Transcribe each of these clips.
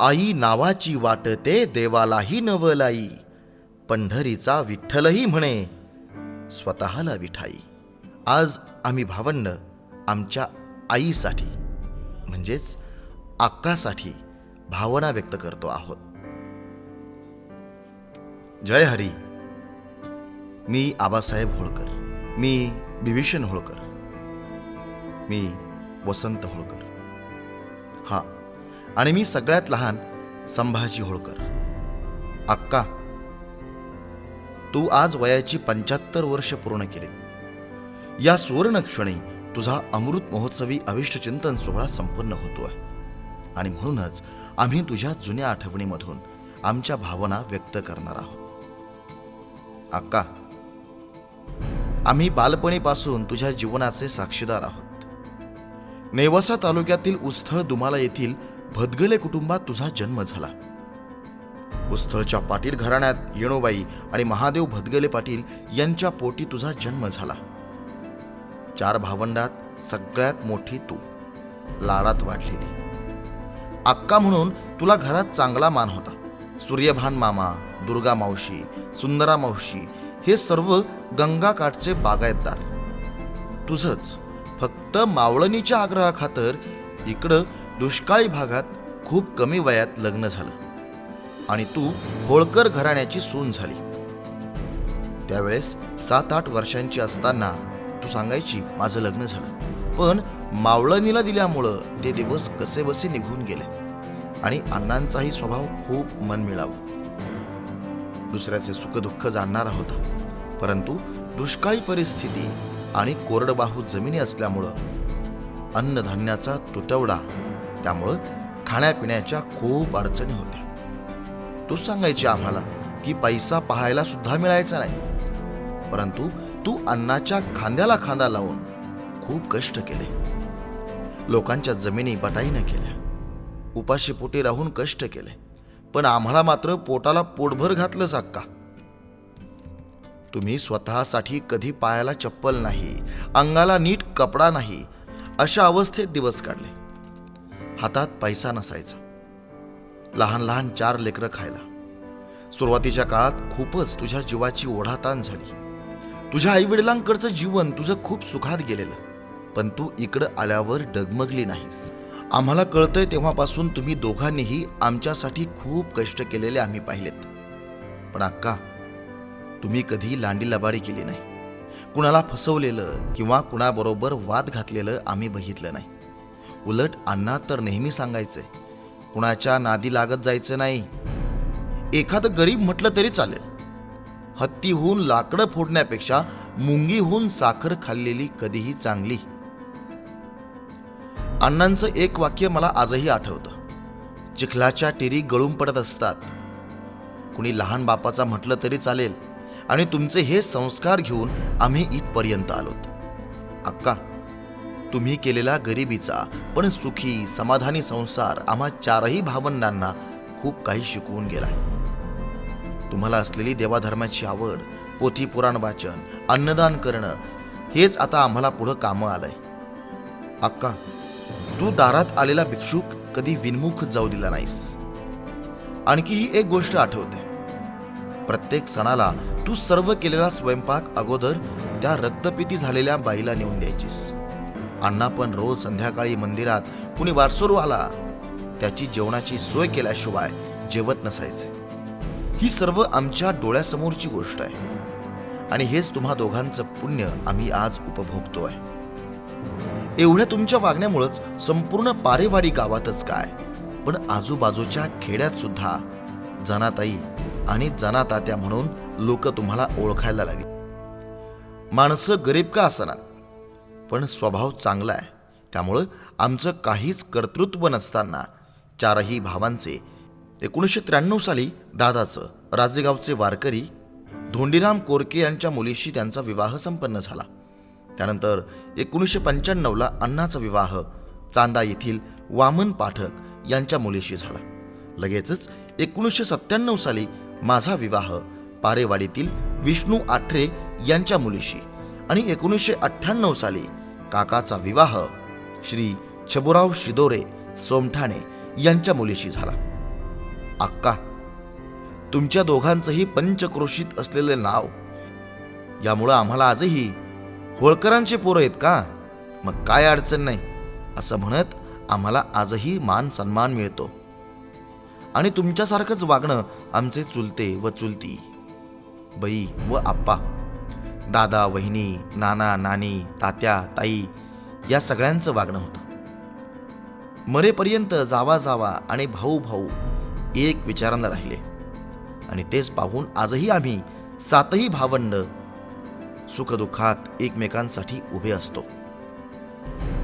आई नावाची वाटते देवालाही नवलाई. पंढरीचा विठ्ठलही म्हणे स्वतःला विठाई. आज आम्ही भावंड आमच्या आईसाठी म्हणजेच आक्कासाठी भावना व्यक्त करतो आहोत. जय हरी. मी आबासाहेब होळकर. मी बिभीषण होळकर. मी वसंत होळकर. हा आणि मी सगळ्यात लहान संभाजी होळकर. अक्का तू आज वयाची पंच्याहत्तर वर्ष पूर्ण केली या सुवर्ण क्षणी तुझा अमृत महोत्सवी अविष्ट चिंतन सोहळा संपन्न होतोय. आणि म्हणूनच आम्ही तुझ्या जुन्या आठवणीमधून आमच्या भावना व्यक्त करणार आहोत. अक्का आम्ही बालपणीपासून तुझ्या जीवनाचे साक्षीदार आहोत. नेवासा तालुक्यातील उस्थळ दुमाला येथील भदगले कुटुंबात तुझा जन्म झाला. उस्थळच्या पाटील घराण्यात येणोबाई आणि महादेव भदगले पाटील यांच्या पोटी तुझा जन्म झाला. चार भावंडात सगळ्यात मोठी तू. लाडात वाढलेली. अक्का म्हणून तुला घरात चांगला मान होता. सूर्यभान मामा दुर्गा मावशी सुंदरा मावशी हे सर्व गंगाकाठचे बागायतदार. तुझंच फक्त मावळणीच्या आग्रहाखातर इकडं दुष्काळी भागात खूप कमी वयात लग्न झालं. आणि तू होळकर घराण्याची सून झाली. त्यावेळेस सात आठ वर्षांची असताना तू सांगायची माझं लग्न झालं. पण मावळणीला दिल्यामुळं ते दिवस कसे बसे निघून गेले. आणि अण्णांचाही स्वभाव खूप मन मिळावं दुसऱ्याचे सुखदुःख जाणणारा होता. परंतु दुष्काळी परिस्थिती आणि कोरडबाहू जमिनी असल्यामुळं अन्नधान्याचा तुटवडा त्यामुळं खाण्यापिण्याच्या खूप अडचणी होत्या. तू सांगायची आम्हाला की पैसा पाहायला सुद्धा मिळायचा नाही. परंतु तू अन्नाच्या खांद्याला खांदा लावून खूप कष्ट केले. लोकांच्या जमिनी बटाईनं केल्या. उपाशीपोटी राहून कष्ट केले. पण आम्हाला मात्र पोटाला पोटभर घातलंच अक्का तुम्ही स्वतःसाठी कधी पायाला चप्पल नाही अंगाला नीट कपडा नाही अशा अवस्थेत दिवस काढले. हातात पैसा नसायचा. लहान लहान चार लेकरं खायला. सुरुवातीच्या काळात खूपच तुझ्या जीवाची ओढाताण झाली. तुझ्या आईवडिलांकडचं जीवन तुझं खूप सुखात गेलेलं. पण तू इकडं आल्यावर डगमगली नाहीस. आम्हाला कळतंय तेव्हापासून तुम्ही दोघांनीही आमच्यासाठी खूप कष्ट केलेले आम्ही पाहिलेत. पण अक्का तुम्ही कधी लांडी लबाडी केली नाही. कुणाला फसवलेलं किंवा कुणाबरोबर वाद घातलेलं आम्ही बघितलं नाही. उलट अण्णा तर नेहमी सांगायचे कुणाच्या नादी लागत जायचं नाही. एखादं गरीब म्हटलं तरी चालेल. हत्तीहून लाकडं फोडण्यापेक्षा मुंगीहून साखर खाल्लेली कधीही चांगली. अण्णांचं एक वाक्य मला आजही आठवतं. चिखलाच्या टिरी गळून पडत असतात. कुणी लहान बापाचा म्हटलं तरी चालेल आणि तुमचे हे संस्कार घेऊन आम्ही इथपर्यंत आलोत. अक्का तुम्ही केलेला गरिबीचा पण सुखी समाधानी संसार आम्हा चारही भावंडांना खूप काही शिकवून गेला. तुम्हाला असलेली देवाधर्माची आवड पोथी पुराण वाचन अन्नदान करणं हेच आता आम्हाला पुढं कामं आलंय. अक्का तू दारात आलेला भिक्षुक कधी विनमुख जाऊ दिला नाहीस. आणखी ही एक गोष्ट आठवते. प्रत्येक सणाला तू सर्व केलेला स्वयंपाक अगोदर त्या रक्तपिती झालेल्या बाईला नेऊन द्यायचीस. अण्णा पण रोज संध्याकाळी मंदिरात कुणी वारसोरू आला? त्याची जेवणाची सोय केल्याशिवाय जेवत नसायचे. ही सर्व आमच्या डोळ्यासमोरची गोष्ट आहे. आणि हेच तुम्हा दोघांचं पुण्य आम्ही आज उपभोगतोय. एवढ्या तुमच्या वागण्यामुळंच संपूर्ण पारेवाडी गावातच काय. पण आजूबाजूच्या खेड्यात सुद्धा जनाताई आणि जनातात्या म्हणून लोक तुम्हाला ओळखायला लागले. माणसं गरीब का असणार? पण स्वभाव चांगला आहे. त्यामुळं आमचं काहीच कर्तृत्व नसताना चारही भावांचे एकोणीसशे त्र्याण्णव साली दादाचं राजेगावचे वारकरी धोंडीराम कोरके यांच्या मुलीशी त्यांचा विवाह संपन्न झाला. त्यानंतर एकोणीसशे पंच्याण्णवला अण्णाचा विवाह चांदा येथील वामन पाठक यांच्या मुलीशी झाला. लगेचच एकोणीसशे सत्त्याण्णव साली माझा विवाह पारेवाडीतील विष्णू आठरे यांच्या मुलीशी आणि एकोणीसशे अठ्ठ्याण्णव साली काकाचा विवाह श्री छबुराव शिदोरे सोमठाणे यांच्या मुलीशी झाला. अक्का तुमच्या दोघांचंही पंचक्रोशीत असलेले नाव यामुळं आम्हाला आजही होळकरांचे पोरं आहेत का? मग काय अडचण नाही असं म्हणत आम्हाला आजही मान सन्मान मिळतो. आणि तुमच्यासारखंच वागणं आमचे चुलते व चुलती बई व आप्पा. दादा वहिनी नाना नानी तात्या ताई या सगळ्यांचं वागणं होतं. मरेपर्यंत जावा जावा आणि भाऊ भाऊ एक विचारानं राहिले. आणि तेच पाहून आजही आम्ही सातही भावंड सुखदुःखात एकमेकांसाठी उभे असतो.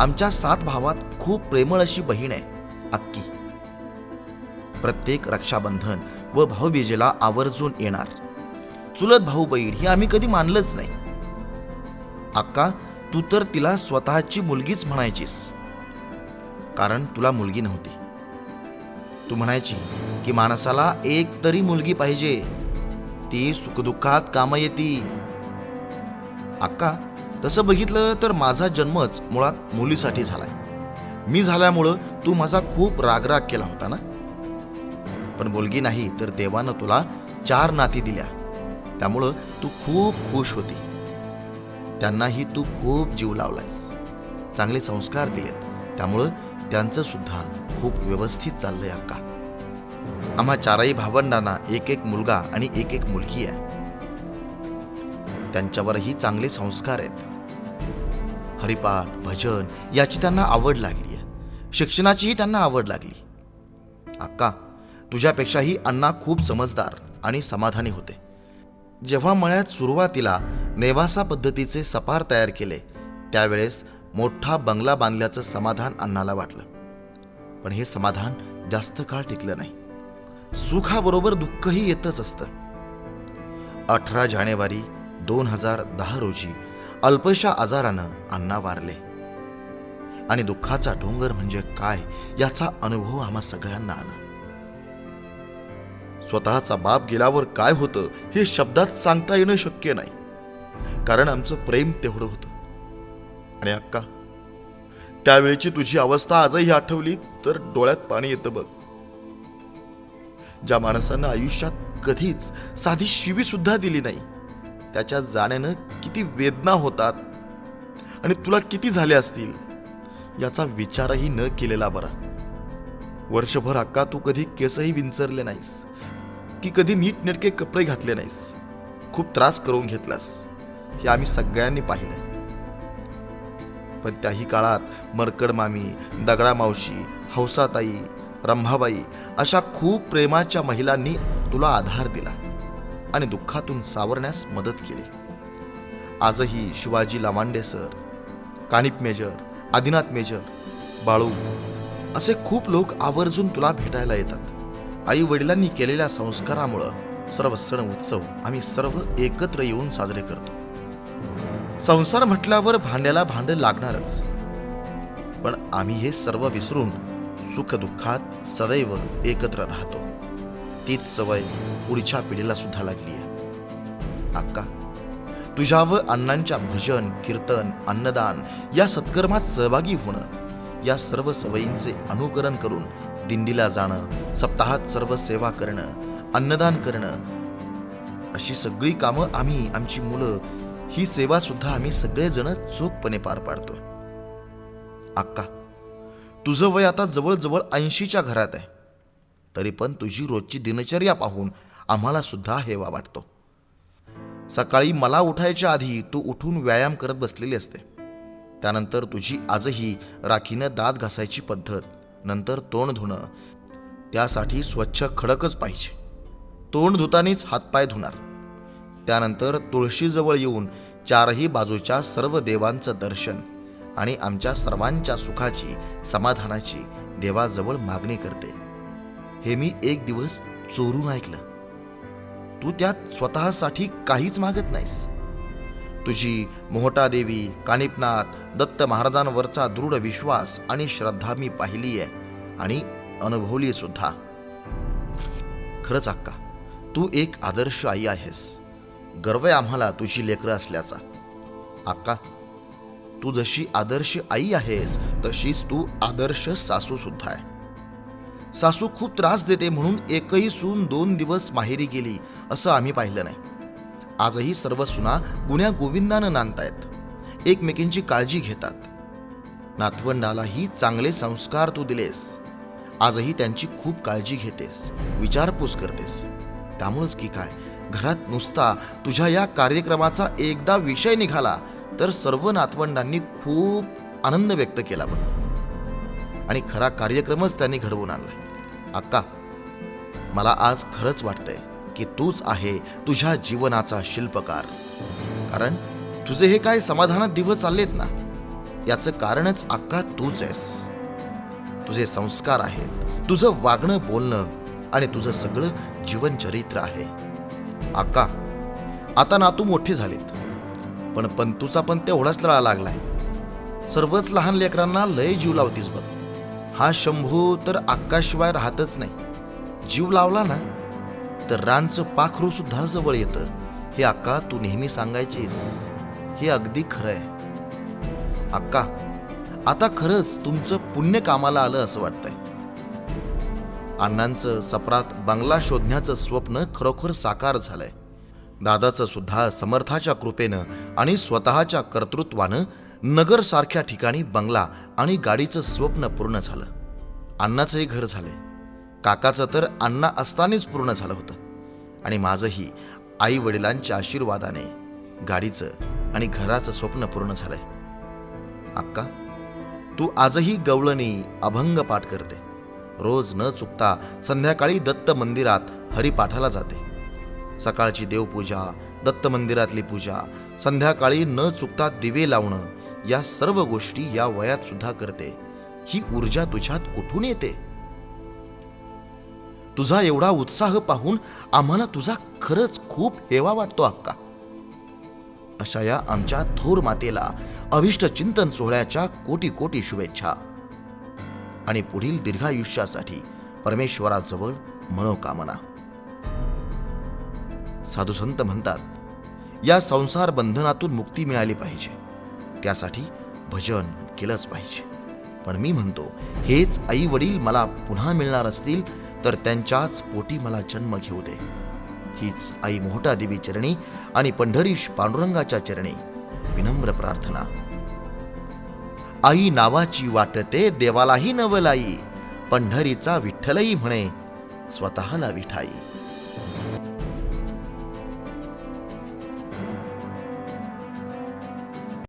आमच्या सात भावात खूप प्रेमळ अशी बहीण आहे अक्की. प्रत्येक रक्षाबंधन व भाऊबीजेला आवर्जून येणार. चुलत भाऊ बहीण ही आम्ही कधी मानलंच नाही. अक्का तू तर तिला स्वतःची मुलगीच म्हणायचीस. कारण तुला मुलगी नव्हती. तू म्हणायची की माणसाला एक तरी मुलगी पाहिजे. ती सुखदुःखात कामं येती. अक्का तसं बघितलं तर माझा जन्मच मुळात मुलीसाठी झालाय. मी झाल्यामुळं तू माझा खूप रागराग केला होता ना? पण मुलगी नाही तर देवानं तुला चार नाती दिल्या. त्यामुळं तू खूप खुश होती. त्यांनाही तू खूप जीव लावलायस. चांगले संस्कार दिलेत. त्यामुळं त्यांचं सुद्धा खूप व्यवस्थित चाललंय अक्का. आम्हा चारही भावंडांना एक एक मुलगा आणि एक एक मुलगी आहे. त्यांच्यावरही चांगले संस्कार आहेत. हरिपाठ भजन याची त्यांना आवड लागली आहे शिक्षणाचीही त्यांना आवड लागली. अक्का तुझ्यापेक्षाही अण्णा खूप समजदार आणि समाधानी होते. जेव्हा मळ्यात सुरुवातीला नेवासा पद्धतीचे सपार तयार केले त्यावेळेस मोठा बंगला बांधल्याचं समाधान अण्णाला वाटलं. पण हे समाधान जास्त काळ टिकलं नाही. सुखाबरोबर दुःखही येतच असतं. अठरा जानेवारी दोन हजार दहा रोजी अल्पशा आजारानं अण्णा वारले. आणि दुःखाचा डोंगर म्हणजे काय याचा अनुभव आम्हा सगळ्यांना आला. स्वतःचा बाप गेल्यावर काय होतं हे शब्दात सांगता येणं शक्य नाही. कारण आमचं प्रेम तेवढं होतं. आणि अक्का त्यावेळेची तुझी अवस्था आजही आठवली तर डोळ्यात पाणी येतं बघ. ज्या माणसानं आयुष्यात कधीच साधी शिवी सुद्धा दिली नाही त्याच्या जाण्यानं किती वेदना होतात आणि तुला किती झाले असतील याचा विचारही न केलेला बरा. वर्षभर अक्का तू कधी केसही विंचरले नाहीस. की कधी नीटनेटके कपडे घातले नाहीस. खूप त्रास करून घेतलास. हे आम्ही सगळ्यांनी पाहिलं. पण त्याही काळात मरकड मामी दगडा मावशी हौसाताई रंभाबाई अशा खूप प्रेमाच्या महिलांनी तुला आधार दिला आणि दुःखातून सावरण्यास मदत केली. आजही शिवाजी लामांडे सर कानिप मेजर आदिनाथ मेजर बाळू असे खूप लोक आवर्जून तुला भेटायला येतात. आई वडिलांनी केलेल्या संस्कारामुळं सर्व सण उत्सव आम्ही सर्व एकत्र येऊन साजरे करतो. संसार म्हटल्यावर भांड्याला भांड लागणारच. पण आम्ही हे सर्व विसरून सुखदुःखात सदैव एकत्र राहतो. तीच सवय पुढच्या पिढीला सुद्धा लागली आहे. अक्का तुझ्या व अण्णांच्या भजन कीर्तन अन्नदान या सत्कर्मात सहभागी होणं या सर्व सवयींचे अनुकरण करून दिंडीला जाणं सप्ताहात सर्व सेवा करणं अन्नदान करणं अशी सगळी कामं आम्ही आमची मुलं ही सेवा सुद्धा आम्ही सगळेजण चोखपणे पार पाडतोय. अक्का तुझं वय आता जवळजवळ ऐंशीच्या घरात आहे. तरी पण तुझी रोजची दिनचर्या पाहून आम्हाला सुद्धा हेवा वाटतो. सकाळी मला उठायच्या आधी तू उठून व्यायाम करत बसलेली असते. त्यानंतर तुझी आजही राखीनं दात घासायची पद्धत नंतर तोंड धुणं. त्यासाठी स्वच्छ खडकच पाहिजे. तोंड धुतानीच हातपाय धुणार. त्यानंतर तुळशीजवळ येऊन चारही बाजूच्या सर्व देवांचं दर्शन आणि आमच्या सर्वांच्या सुखाची समाधानाची देवाजवळ मागणी करते. हे मी एक दिवस चोरून ऐकलं. तू त्यात स्वतःसाठी काहीच मागत नाहीस. तुझी मोहटादेवी कानिपनाथ दत्त महाराजांवरचा दृढ विश्वास आणि श्रद्धा मी पाहिली आहे आणि अनुभवली सुद्धा. खरंच अक्का तू एक आदर्श आई आहेस. गर्व आहे आम्हाला तुझी लेकरं असल्याचा. अक्का तू जशी आदर्श आई आहेस तशीच तू आदर्श सासू सुद्धा आहे. सासू खूप त्रास देते म्हणून एकही सून दोन दिवस माहेरी गेली असं आम्ही पाहिलं नाही. आजही सर्व सुना गुण्या गोविंदानं नांदतायत. एकमेकींची काळजी घेतात. नातवंडालाही चांगले संस्कार तू दिलेस. आजही त्यांची खूप काळजी घेतेस. विचारपूस करतेस. त्यामुळंच की काय? घरात नुसता तुझ्या या कार्यक्रमाचा एकदा विषय निघाला तर सर्व नातवंडांनी खूप आनंद व्यक्त केला बघ. आणि खरा कार्यक्रमच त्यांनी घडवून आणलाय. अक्का मला आज खरंच वाटतंय की तूच आहे तुझ्या जीवनाचा शिल्पकार. कारण तुझे हे काय समाधानात दिवस चाललेत ना? याचं कारणच अक्का तूच आहेस. तुझे संस्कार आहेत तुझं वागणं बोलणं आणि तुझं सगळं जीवनचरित्र आहे. अक्का आता नातू मोठे झालेत. पण पंतूचा पण तेवढाच लळा लागलाय. सर्वच लहान लेकरांना लय जीव लावतीस बघ. हा शंभू तर अक्काशिवाय राहतच नाही. जीव लावला ना तर रानचं पाखरू सुद्धा जवळ येतं. हे अक्का तू नेहमी सांगायचीस. हे अगदी खरं आहे अक्का आता खरंच तुमचं पुण्य कामाला आलं असं वाटतंय. अण्णांचं सपरात बंगला शोधण्याचं स्वप्न खरोखर साकार झालंय. दादाचं सुद्धा समर्थाच्या कृपेनं आणि स्वतःच्या कर्तृत्वानं नगरसारख्या ठिकाणी बंगला आणि गाडीचं स्वप्न पूर्ण झालं. अण्णाचंही घर झालंय. काकाचं तर अण्णा असतानाच पूर्ण झालं होतं. आणि माझंही आई वडिलांच्या आशीर्वादाने गाडीचं आणि घराचं स्वप्न पूर्ण झालंय. अक्का तू आजही गवळणी अभंग पाठ करते. रोज न चुकता संध्याकाळी दत्त मंदिरात हरिपाठाला जाते. सकाळची देवपूजा दत्त मंदिरातली पूजा संध्याकाळी न चुकता दिवे लावणं या सर्व गोष्टी या वयात सुद्धा करते. ही ऊर्जा तुझ्यात कुठून येते? तुझा एवढा उत्साह पाहून आम्हाला तुझा खरंच खूप हेवा वाटतो अक्का. अशा या आमच्या थोर मातेला अभिष्ट चिंतन सोहळ्याच्या कोटी कोटी शुभेच्छा. आणि पुढील दीर्घायुष्यासाठी परमेश्वराजवळ मनोकामना. साधू संत म्हणतात या संसार बंधनातून मुक्ती मिळाली पाहिजे. त्यासाठी भजन केलंच पाहिजे. पण मी म्हणतो हेच आई वडील मला पुन्हा मिळणार असतील तर त्यांच्याच पोटी मला जन्म घेऊ दे. हीच आई मोहटा देवी चरणी आणि पंढरीश पांडुरंगाच्या चरणी. विनम्र प्रार्थना. आई नावाची वाटते देवालाही नवलाई. पंढरीचा विठ्ठलही म्हणे स्वतःला विठाई.